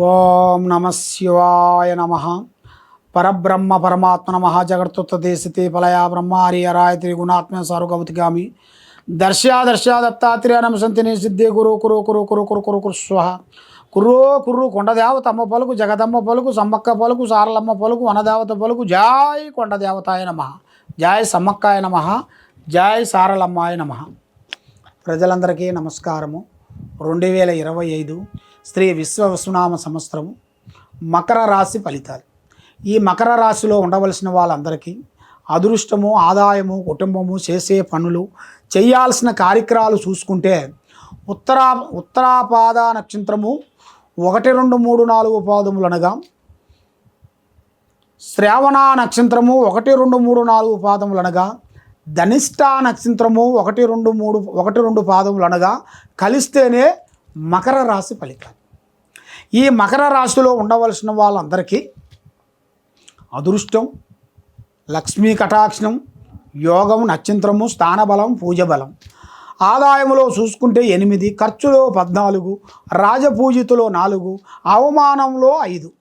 ఓం నమ శివాయ నమ. పరబ్రహ్మ పరమాత్మ నమ. జగత్తుత్వదేశితే పలయా బ్రహ్మారి అరాయత్రి గుణాత్మ సారుగవతిగామి దర్శా దర్శా దత్తాత్రేయ నమ సంతిని సిద్ధి గురు కురు కురు కురు కురు కురు కురు స్వహ. కుర్రో కుర్రు కొండదేవత అమ్మ పలుకు జగదమ్మ పలుకు సమ్మక్క పలుకు సారలమ్మ పలుకు వనదేవత పలుకు జాయ్ కొండదేవతాయ నమ. జాయ్ సమ్మక్కాయ నమ. జాయ్ సారలమ్మాయ నమ. ప్రజలందరికీ నమస్కారము. రెండు వేల ఇరవై ఐదు శ్రీ విశ్వ విశ్వనామ సంవత్సరము మకర రాశి ఫలితాలు. ఈ మకర రాశిలో ఉండవలసిన వాళ్ళందరికీ అదృష్టము ఆదాయము కుటుంబము చేసే పనులు చేయాల్సిన కార్యక్రమాలు చూసుకుంటే ఉత్తరా ఉత్తరాపాద నక్షత్రము ఒకటి రెండు మూడు నాలుగు పాదములు అనగా శ్రావణ నక్షత్రము ఒకటి రెండు మూడు నాలుగు పాదములు అనగా ధనిష్ట నక్షత్రము ఒకటి రెండు మూడు ఒకటి రెండు పాదములు అనగా కలిస్తేనే మకర రాశి ఫలితాలు. ఈ మకర రాశిలో ఉండవలసిన వాళ్ళందరికీ అదృష్టం లక్ష్మీ కటాక్షణం యోగం నక్షత్రము స్థానబలం పూజబలం. ఆదాయంలో ఆదాయములో చూసుకుంటే ఎనిమిది ఖర్చులో పద్నాలుగు రాజపూజితులో నాలుగు అవమానంలో ఐదు.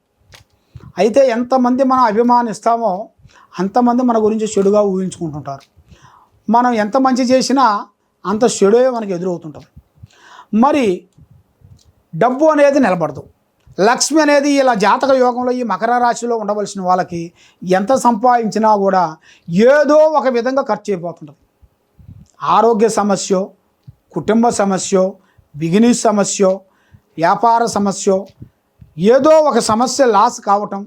అయితే ఎంతమంది మనం అభిమానిస్తామో అంతమంది మన గురించి చెడుగా ఊహించుకుంటుంటారు. మనం ఎంత మంచి చేసినా అంత చెడే మనకు ఎదురవుతుంటుంది మరి డబ్బు అనేది నిలబడదు. లక్ష్మి అనేది ఇలా జాతక యోగంలో ఈ మకర రాశిలో ఉండవలసిన వాళ్ళకి ఎంత సంపాదించినా కూడా ఏదో ఒక విధంగా ఖర్చు అయిపోతుంటుంది. ఆరోగ్య సమస్య కుటుంబ సమస్య బిగినీస్ సమస్య వ్యాపార సమస్య ఏదో ఒక సమస్య లాస్ కావటం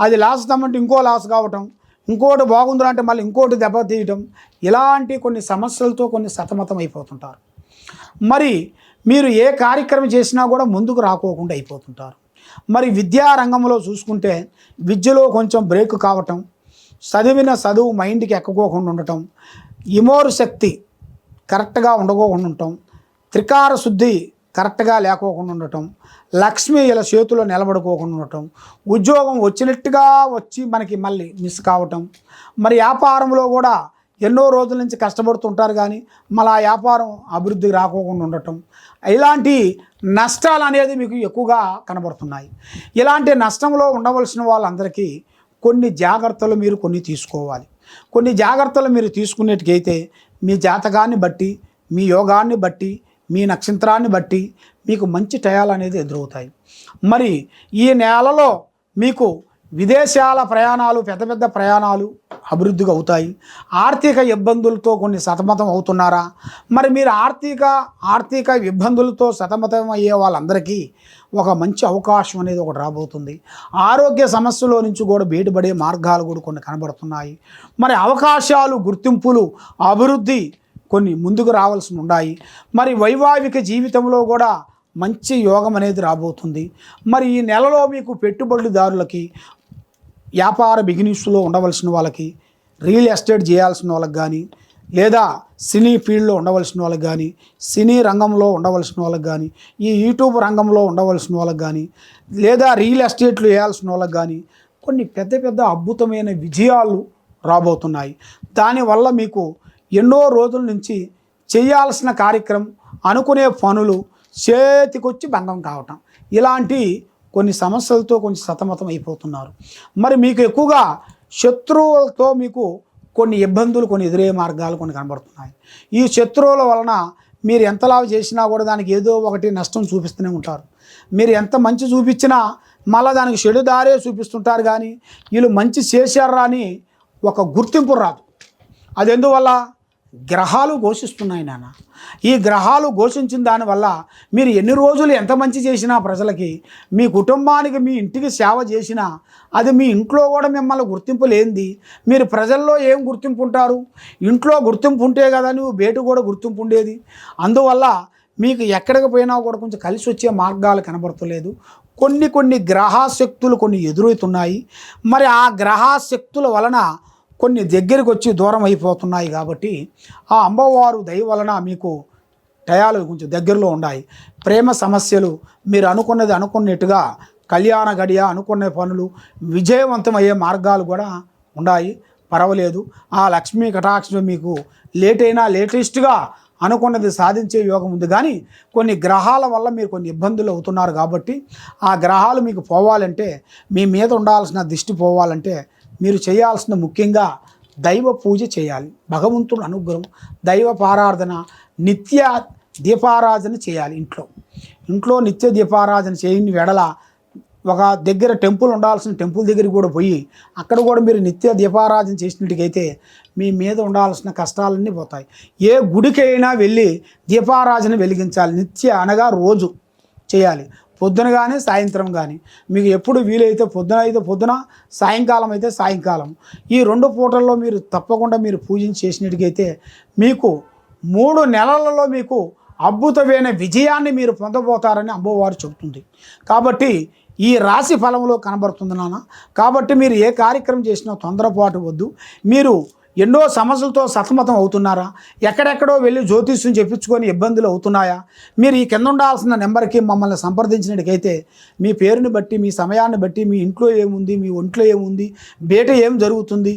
అది లాస్ తమ్మంటే ఇంకో లాస్ కావటం ఇంకోటి బాగుందిరా అంటే మళ్ళీ ఇంకోటి దెబ్బతీయటం ఇలాంటి కొన్ని సమస్యలతో కొన్ని సతమతం అయిపోతుంటారు. మరి మీరు ఏ కార్యక్రమం చేసినా కూడా ముందుకు రాకోకుండా అయిపోతుంటారు. మరి విద్యా రంగంలో చూసుకుంటే విద్యలో కొంచెం బ్రేక్ కావటం చదివిన చదువు మైండ్కి ఎక్కకోకుండా ఉండటం ఇమోరు శక్తి కరెక్ట్గా ఉండకోకుండా ఉండటం త్రికార శుద్ధి కరెక్ట్గా లేకోకుండా ఉండటం లక్ష్మి ఇలా చేతిలో నిలబడుకోకుండా ఉండటం ఉద్యోగం వచ్చినట్టుగా వచ్చి మనకి మళ్ళీ మిస్ కావటం మరి వ్యాపారంలో కూడా ఎన్నో రోజుల నుంచి కష్టపడుతుంటారు కానీ మళ్ళీ ఆ వ్యాపారం అభివృద్ధికి రాకోకుండా ఉండటం. ఇలాంటి నష్టాలు అనేది మీకు ఎక్కువగా కనబడుతున్నాయి. ఇలాంటి నష్టంలో ఉండవలసిన వాళ్ళందరికీ కొన్ని జాగ్రత్తలు మీరు కొన్ని తీసుకోవాలి. కొన్ని జాగ్రత్తలు మీరు తీసుకునేటికైతే మీ జాతకాన్ని బట్టి మీ యోగాన్ని బట్టి మీ నక్షత్రాన్ని బట్టి మీకు మంచి టయాలు అనేది ఎదురవుతాయి. మరి ఈ నెలలో మీకు విదేశాల ప్రయాణాలు పెద్ద పెద్ద ప్రయాణాలు అభివృద్ధిగా అవుతాయి. ఆర్థిక ఇబ్బందులతో కొన్ని సతమతం అవుతున్నారా? మరి మీరు ఆర్థిక ఆర్థిక ఇబ్బందులతో సతమతం అయ్యే వాళ్ళందరికీ ఒక మంచి అవకాశం అనేది ఒకటి రాబోతుంది. ఆరోగ్య సమస్యలో నుంచి కూడా బయటపడే మార్గాలు కూడా కొన్ని కనబడుతున్నాయి. మరి అవకాశాలు గుర్తింపులు అభివృద్ధి కొన్ని ముందుకు రావాల్సి ఉన్నాయి మరి వైవాహిక జీవితంలో కూడా మంచి యోగం అనేది రాబోతుంది. మరి ఈ నెలలో మీకు పెట్టుబడిదారులకి వ్యాపార బిగినిస్లో ఉండవలసిన వాళ్ళకి రియల్ ఎస్టేట్ చేయాల్సిన వాళ్ళకి కానీ లేదా సినీ ఫీల్డ్లో ఉండవలసిన వాళ్ళకి కానీ సినీ రంగంలో ఉండవలసిన వాళ్ళకి కానీ ఈ యూట్యూబ్ రంగంలో ఉండవలసిన వాళ్ళకి కానీ లేదా రియల్ ఎస్టేట్లు వేయాల్సిన వాళ్ళకి కానీ కొన్ని పెద్ద పెద్ద అద్భుతమైన విజయాలు రాబోతున్నాయి. దానివల్ల మీకు ఎన్నో రోజుల నుంచి చేయాల్సిన కార్యక్రమం అనుకునే పనులు చేతికొచ్చి భంగం కావటం. ఇలాంటి కొన్ని సమస్యలతో కొంచెం సతమతం అయిపోతున్నారు. మరి మీకు ఎక్కువగా శత్రువులతో మీకు కొన్ని ఇబ్బందులు కొన్ని ఎదురయ్యే మార్గాలు కొన్ని కనబడుతున్నాయి. ఈ శత్రువుల వలన మీరు ఎంత లాభ చేసినా కూడా దానికి ఏదో ఒకటి నష్టం చూపిస్తూనే ఉంటారు. మీరు ఎంత మంచి చూపించినా మళ్ళీ దానికి చెడు దారే చూపిస్తుంటారు కానీ వీళ్ళు మంచి చేశారా అని ఒక గుర్తింపు రాదు. అది ఎందువల్ల గ్రహాలు ఘోషిస్తున్నాయి నాన్న ఈ గ్రహాలు ఘోషించిన దానివల్ల మీరు ఎన్ని రోజులు ఎంత మంచి చేసినా ప్రజలకి మీ కుటుంబానికి మీ ఇంటికి సేవ చేసినా అది మీ ఇంట్లో కూడా మిమ్మల్ని గుర్తింపు లేనిది. మీరు ప్రజల్లో ఏం గుర్తింపు ఉంటారు? ఇంట్లో గుర్తింపు ఉంటే కదా నువ్వు బయట కూడా గుర్తింపు ఉండేది. అందువల్ల మీకు ఎక్కడికి పోయినా కూడా కొంచెం కలిసి వచ్చే మార్గాలు కనబడతలేదు. కొన్ని కొన్ని గ్రహశక్తులు కొన్ని ఎదురవుతున్నాయి. మరి ఆ గ్రహశక్తుల వలన కొన్ని దగ్గరికి వచ్చి దూరం అయిపోతున్నాయి కాబట్టి ఆ అమ్మవారు దయ వలన మీకు టయాలు కొంచెం దగ్గరలో ఉన్నాయి. ప్రేమ సమస్యలు మీరు అనుకున్నది అనుకున్నట్టుగా కళ్యాణ గడియ అనుకునే పనులు విజయవంతమయ్యే మార్గాలు కూడా ఉన్నాయి. పర్వాలేదు. ఆ లక్ష్మీ కటాక్షం మీకు లేట్ అయినా లేటెస్ట్గా అనుకున్నది సాధించే యోగం ఉంది. కానీ కొన్ని గ్రహాల వల్ల మీరు కొన్ని ఇబ్బందులు అవుతున్నారు కాబట్టి ఆ గ్రహాలు మీకు పోవాలంటే మీ మీద ఉండాల్సిన దిష్టి పోవాలంటే మీరు చేయాల్సిన ముఖ్యంగా దైవ పూజ చేయాలి. భగవంతుడు అనుగ్రహం దైవ పారాధన నిత్య దీపారాధన చేయాలి ఇంట్లో. ఇంట్లో నిత్య దీపారాధన చేయని వెడల ఒక దగ్గర టెంపుల్ ఉండాల్సిన టెంపుల్ దగ్గరికి కూడా పోయి అక్కడ కూడా మీరు నిత్య దీపారాధన చేసినట్టుకైతే మీ మీద ఉండాల్సిన కష్టాలన్నీ పోతాయి. ఏ గుడికైనా వెళ్ళి దీపారాధన వెలిగించాలి. నిత్య అనగా రోజు చేయాలి. పొద్దున కానీ సాయంత్రం కానీ మీకు ఎప్పుడు వీలైతే పొద్దున అయితే పొద్దున సాయంకాలం అయితే సాయంకాలం. ఈ రెండు పూటల్లో మీరు తప్పకుండా మీరు పూజించి చేసినట్టుకైతే మీకు మూడు నెలలలో మీకు అద్భుతమైన విజయాన్ని మీరు పొందబోతారని అమ్మవారు చెబుతుంది. కాబట్టి ఈ రాశి ఫలంలో కనబడుతుంది నాన్న. కాబట్టి మీరు ఏ కార్యక్రమం చేసినా తొందరపాటు వద్దు. మీరు ఎన్నో సమస్యలతో సతమతం అవుతున్నారా? ఎక్కడెక్కడో వెళ్ళి జ్యోతిష్యం చెప్పించుకొని ఇబ్బందులు అవుతున్నాయా? మీరు ఈ కింద ఉండాల్సిన నెంబర్కి మమ్మల్ని సంప్రదించినట్టుకైతే మీ పేరుని బట్టి మీ సమయాన్ని బట్టి మీ ఇంట్లో ఏముంది మీ ఒంట్లో ఏముంది బయట ఏం జరుగుతుంది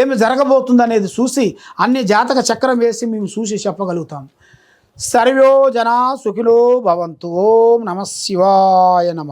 ఏమి జరగబోతుంది అనేది చూసి అన్ని జాతక చక్రం వేసి మేము చూసి చెప్పగలుగుతాం. సర్వో జనా సుఖిలో భవంతు. ఓం నమ శివాయ నమ.